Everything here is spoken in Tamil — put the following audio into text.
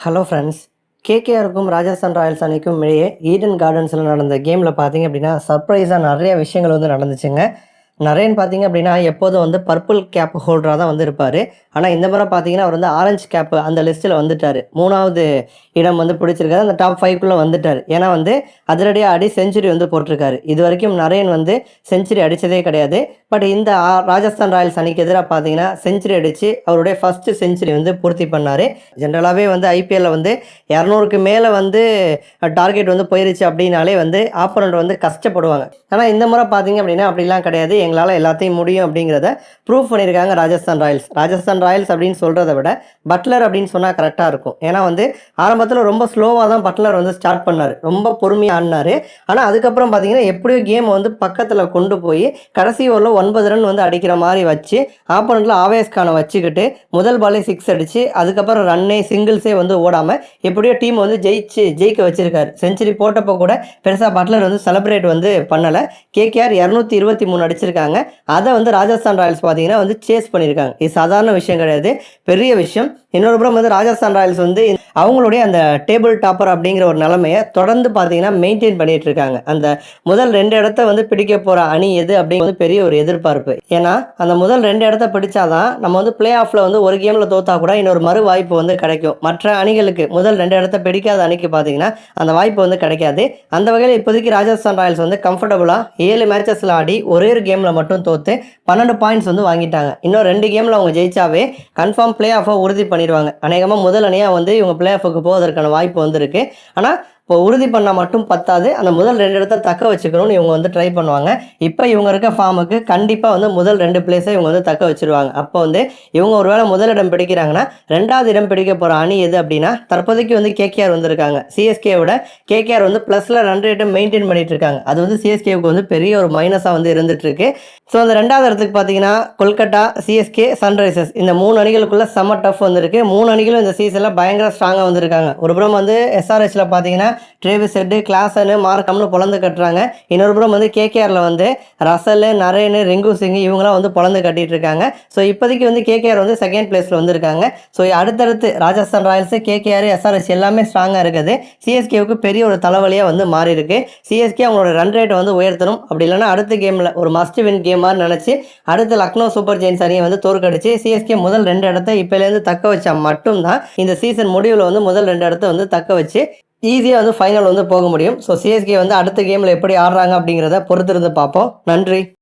ஹலோ ஃப்ரெண்ட்ஸ் கேகேஆருக்கும் ராஜஸ்தான் ராயல்ஸ் அணிக்கும் இடையே ஈடன் கார்டன்ஸில் நடந்த கேமில் பார்த்தீங்க அப்படின்னா சர்ப்ரைஸாக நிறைய விஷயங்கள் வந்து நடந்துச்சுங்க. நரேன் பார்த்தீங்க அப்படின்னா எப்போதும் வந்து பர்பிள் கேப் ஹோல்டராக தான் வந்து இருப்பார். ஆனால் இந்த முறை பார்த்தீங்கன்னா அவர் வந்து ஆரஞ்சு கேப் அந்த லிஸ்ட்டில் வந்துட்டார். மூணாவது இடம் வந்து பிடிச்சிருக்காரு. அந்த டாப் ஃபைவ்க்குள்ளே வந்துட்டார். ஏன்னா வந்து அதிரடியாக அடி செஞ்சுரி வந்து போட்டிருக்காரு. இது வரைக்கும் நரேன் வந்து செஞ்சுரி அடித்ததே கிடையாது. பட் இந்த ராஜஸ்தான் ராயல்ஸ் அணிக்கு எதிராக பார்த்தீங்கன்னா செஞ்சுரி அடித்து அவருடைய ஃபஸ்ட்டு செஞ்சுரி வந்து பூர்த்தி பண்ணார். ஜென்ரலாகவே வந்து ஐபிஎல்லில் வந்து இரநூறுக்கு மேலே வந்து டார்கெட் வந்து போயிருச்சு அப்படின்னாலே வந்து ஆப்போனண்ட் வந்து கஷ்டப்படுவாங்க. ஆனால் இந்த முறை பார்த்தீங்க அப்படின்னா அப்படிலாம் கிடையாது. எங்களால் எல்லாத்தையும் முடியும் அப்படிங்கிறத ப்ரூவ் பண்ணியிருக்காங்க ராஜஸ்தான் ராயல்ஸ். ராஜஸ்தான் ராயல்ஸ் அப்படின்னு சொல்கிறத விட பட்லர் அப்படின்னு சொன்னால் கரெக்டாக இருக்கும். ஏன்னா வந்து ஆரம்பத்தில் ரொம்ப ஸ்லோவாக தான் பட்லர் வந்து ஸ்டார்ட் பண்ணார். ரொம்ப பொறுமையாக ஆடினார். ஆனால் அதுக்கப்புறம் பார்த்தீங்கன்னா எப்படியோ கேம் வந்து பக்கத்தில் கொண்டு போய் கடைசி ஓரில் ஒன்பது ரன் வந்து அடிக்கிற மாதிரி வச்சு ஆப்போனண்ட்டில் ஆவேஸ் கானை வச்சுக்கிட்டு முதல் பாலே சிக்ஸ் அடித்து அதுக்கப்புறம் ரன்னே சிங்கிள்ஸே வந்து ஓடாமல் எப்படியோ டீம் வந்து ஜெயிச்சு ஜெயிக்க வச்சுருக்காரு. செஞ்சுரி போட்டப்போ கூட பெருசாக பட்லர் வந்து செலிப்ரேட் வந்து பண்ணலை. கேகேஆர் இரநூத்தி இருபத்தி மூணு பண்ணியிருக்காங்க. அதை வந்து ராஜஸ்தான் ராயல்ஸ் பார்த்தீங்கன்னா வந்து சேஸ் பண்ணியிருக்காங்க. இது சாதாரண விஷயம் கிடையாது. பெரிய விஷயம். இன்னொரு புறம் வந்து ராஜஸ்தான் ராயல்ஸ் வந்து அவங்களுடைய அந்த டேபிள் டாப்பர் அப்படிங்கிற ஒரு நிலைமையை தொடர்ந்து பார்த்தீங்கன்னா மெயின்டைன் பண்ணிட்டு இருக்காங்க. அந்த முதல் ரெண்டு இடத்த வந்து பிடிக்க போகிற அணி எது அப்படிங்கிறது பெரிய ஒரு எதிர்பார்ப்பு. ஏன்னா அந்த முதல் ரெண்டு இடத்த பிடிச்சாதான் நம்ம வந்து பிளே ஆஃபில் வந்து ஒரு கேமில் தோத்தா கூட இன்னொரு மறு வாய்ப்பு வந்து கிடைக்கும். மற்ற அணிகளுக்கு முதல் ரெண்டு இடத்த பிடிக்காத அணிக்கு பார்த்தீங்கன்னா அந்த வாய்ப்பு வந்து கிடைக்காது. அந்த வகையில் இப்போதைக்கு ராஜஸ்தான் ராயல்ஸ் வந்து கம்ஃபர்டபுளாக ஏழு மேட்சஸில் ஆடி ஒரே ஒரு கேமில் மட்டும் தோத்து பன்னெண்டு பாயிண்ட்ஸ் வந்து வாங்கிட்டாங்க. இன்னும் ரெண்டு கேமில் அவங்க ஜெயிச்சாவே கன்ஃபார்ம் பிளே ஆஃபை உறுதி பண்ணிடுவாங்க. அநேகமாக முதல் அணியாக வந்து இவங்க பிளே ஆஃபுக்கு போவதற்கான வாய்ப்பு வந்திருக்கு. ஆனால் இப்போ உறுதி பண்ணால் மட்டும் பத்தாது. அந்த முதல் ரெண்டு இடத்த தக்க வச்சுக்கணும்னு இவங்க வந்து ட்ரை பண்ணுவாங்க. இப்போ இவங்க இருக்க ஃபார்முக்கு கண்டிப்பாக வந்து முதல் ரெண்டு பிளேஸை இவங்க வந்து தக்க வச்சிருவாங்க. அப்போ வந்து இவங்க ஒருவேளை முதல் இடம் பிடிக்கிறாங்கன்னா ரெண்டாவது இடம் பிடிக்க போகிற அணி எது அப்படின்னா தற்போதைக்கு வந்து கேகேஆர் வந்திருக்காங்க. சிஎஸ்கே விட கேகேஆர் வந்து ப்ளஸில் ரன் ரேட்டை மெயின்டைன் பண்ணிட்டு இருக்காங்க. அது வந்து சிஎஸ்கேவுக்கு வந்து பெரிய ஒரு மைனஸாக வந்து இருந்துட்டு இருக்கு. ஸோ அந்த ரெண்டாவது இடத்துக்கு பார்த்தீங்கன்னா கொல்கட்டா சிஎஸ்கே சன்ரைசர்ஸ் இந்த மூணு அணிகளுக்குள்ள செம்ம டஃப் வந்திருக்கு மூணு அணிகளும் இந்த சீசனில் பயங்கர ஸ்ட்ராங்காக வந்திருக்காங்க. ஒரு புறம் வந்து எஸ்ஆர்ஹெச்சில் பார்த்தீங்கன்னா ட்ரேவிஸ் ஹெட்டு கிளாசனு மார்க்கம்னு பொழந்து கட்டுறாங்க. இன்னொரு புறம் வந்து கேகேஆரில் வந்து ரசல் நரேனு ரிங்கு சிங் இவங்களாம் வந்து பொழந்து கட்டிகிட்டு இருக்காங்க ஸோ இப்போதைக்கு வந்து கேகேஆர் வந்து செகண்ட் பிளேஸில் வந்திருக்காங்க. ஸோ அடுத்தடுத்து ராஜஸ்தான் ராயல்ஸு கேகேஆர் எஸ்ஆர்எஸ் எல்லாமே ஸ்ட்ராங்காக இருக்குது. சிஎஸ்கேவுக்கு பெரிய ஒரு தலைவலியாக வந்து மாறி இருக்கு சிஎஸ்கே அவங்களோட ரன் ரேட்டை வந்து உயர்த்தணும். அப்படி இல்லைன்னா அடுத்த கேமில் ஒரு மஸ்ட் வின் கேம் மாதிரி நினச்சி அடுத்து லக்னோ சூப்பர் ஜெயின்ஸ் அணியை வந்து தோற்கடிச்சு சிஎஸ்கே முதல் ரெண்டு இடத்த இப்போலேருந்து தக்க வச்சா மட்டும்தான் இந்த சீசன் முடிவில் வந்து முதல் ரெண்டு இடத்த வந்து தக்க வச்சு ஈஸியாக வந்து ஃபைனல் வந்து போக முடியும். ஸோ சிஎஸ்கே வந்து அடுத்த கேமில் எப்படி ஆடுறாங்க அப்படிங்கிறத பொறுத்திருந்து பார்ப்போம். நன்றி.